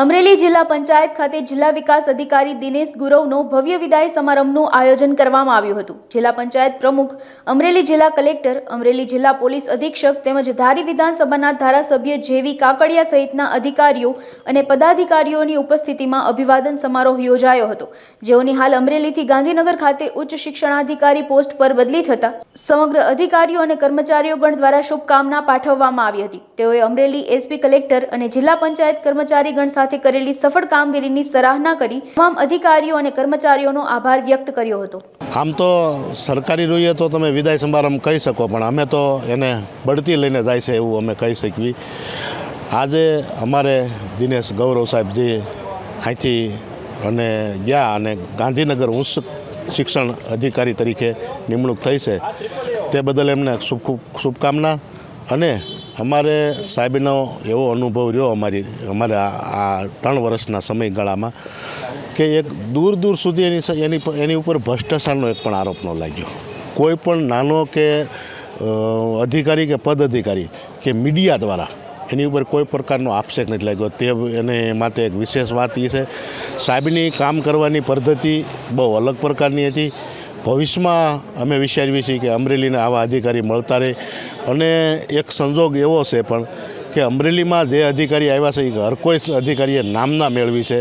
અમરેલી જિલ્લા પંચાયત ખાતે જિલ્લા વિકાસ અધિકારી દિનેશ ગુરવનો ભવ્ય વિદાય સમારંભનું આયોજન કરવામાં આવ્યું હતું. જિલ્લા પંચાયત પ્રમુખ, અમરેલી જિલ્લા કલેક્ટર, અમરેલી જિલ્લા પોલીસ અધિક્ષક તેમજ ધારી વિધાનસભાના ધારાસભ્ય જેવી કાકડિયા સહિતના અધિકારીઓ અને પદાધિકારીઓની ઉપસ્થિતિમાં અભિવાદન સમારોહ યોજાયો હતો. જેઓની હાલ અમરેલીથી ગાંધીનગર ખાતે ઉચ્ચ શિક્ષણાધિકારી પોસ્ટ પર બદલી થતા સમગ્ર અધિકારીઓ અને કર્મચારીઓગણ દ્વારા શુભકામના પાઠવવામાં આવી હતી. તેઓએ અમરેલી એસપી કલેક્ટર અને જિલ્લા પંચાયત કર્મચારીગણ સાથે કરેલી સફળ કામગીરીની સરાહના કરી તમામ અધિકારીઓ અને કર્મચારીઓનો આભાર વ્યક્ત કર્યો હતો. આમ તો સરકારી રૂએ તો તમે વિદાય સમારંભ કહી શકો, પણ અમે તો એને બઢતી લઈને જાય છે એવું અમે કહી શકીએ. આજે અમારે દિનેશ ગૌરવ સાહેબજી અહીંથી અને ગયા અને ગાંધીનગર ઉચ્ચ શિક્ષણ અધિકારી તરીકે નિમણૂક થઈ છે, તે બદલ એમને શુભ શુભકામના અને અમારે સાહેબનો એવો અનુભવ રહ્યો અમારી, અમારે આ ત્રણ વર્ષના સમયગાળામાં કે એક દૂર દૂર સુધી એની એની એની ઉપર ભ્રષ્ટાચારનો એક પણ આરોપ ન લાગ્યો. કોઈ પણ નાનો કે અધિકારી કે પદ અધિકારી કે મીડિયા દ્વારા એની ઉપર કોઈ પ્રકારનો આક્ષેપ નથી લાગ્યો. તે એને માટે એક વિશેષ વાત એ છે. સાહેબની કામ કરવાની પદ્ધતિ બહુ અલગ પ્રકારની હતી. ભવિષ્યમાં અમે વિચારીએ છીએ કે અમરેલીને આવા અધિકારી મળતા રહે. અને એક સંજોગ એવો છે પણ કે અમરેલીમાં જે અધિકારી આવ્યા છે, એ હર કોઈ અધિકારીએ નામના મેળવી છે.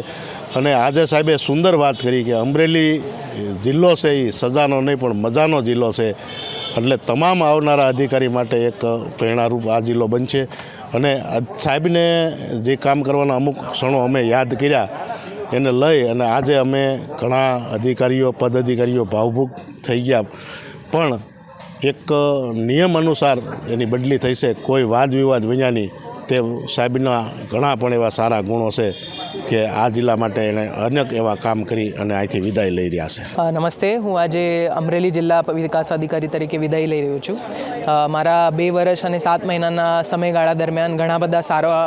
અને આજે સાહેબે સુંદર વાત કરી કે અમરેલી જિલ્લો છે, એ સજાનો નહીં, પણ મજાનો જિલ્લો છે. એટલે તમામ આવનારા અધિકારી માટે એક પ્રેરણારૂપ આ જિલ્લો બનશે. અને સાહેબને જે કામ કરવાના અમુક ક્ષણો અમે યાદ કર્યા એને લઈ અને આજે અમે ઘણા અધિકારીઓ પદ અધિકારીઓ ભાવભૂક થઈ ગયા. પણ એક નિયમ અનુસાર એની બદલી થઈ છે કોઈ વાદ વિવાદ વિનાની તે સાહેબના ઘણા પણ એવા સારા ગુણો છે. કે આ જિલ્લા માટે એણે અનેક એવા કામ કરી અને અહીંથી વિદાય લઈ રહ્યા છે. નમસ્તે. હું આજે અમરેલી જિલ્લા વિકાસ અધિકારી તરીકે વિદાય લઈ રહ્યો છું. મારા બે વર્ષ અને સાત મહિનાના સમયગાળા દરમિયાન ઘણા બધા સારા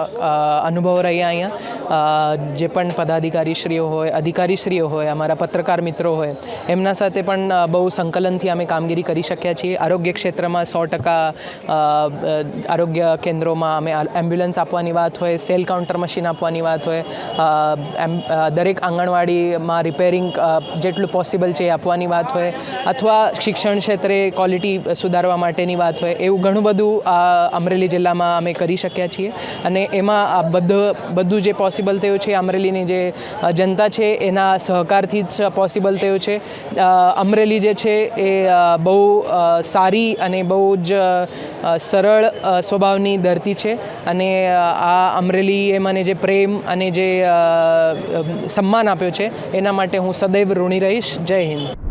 અનુભવ રહ્યા અહીંયા. જે પણ પદાધિકારીશ્રીઓ હોય, અધિકારીશ્રીઓ હોય, અમારા પત્રકાર મિત્રો હોય, એમના સાથે પણ બહુ સંકલનથી અમે કામગીરી કરી શક્યા છીએ. આરોગ્ય ક્ષેત્રમાં સો ટકા આરોગ્ય કેન્દ્રોમાં અમે એમ્બ્યુલન્સ આપવાની વાત હોય, સેલ કાઉન્ટર મશીન આપવાની વાત હોય એમ- દરેક આંગણવાડીમાં રિપેરિંગ જેટલું પોસિબલ છે એ આપવાની વાત હોય, અથવા શિક્ષણ ક્ષેત્રે ક્વોલિટી સુધારવા માટેની વાત હોય, એવું ઘણું બધું અમરેલી જિલ્લામાં અમે કરી શક્યા છીએ. અને એમાં આ બધું બધું જે પોસિબલ થયું છે, અમરેલીની જે જનતા છે, એના સહકારથી જ પોસિબલ થયું છે. અમરેલી જે છે એ બહુ સારી અને બહુ જ સરળ સ્વભાવની ધરતી છે. અને આ અમરેલીએ મને જે પ્રેમ અને જે સન્માન આપ્યો છે. એના માટે હું સદૈવ ઋણી રહીશ. જય હિન્દ.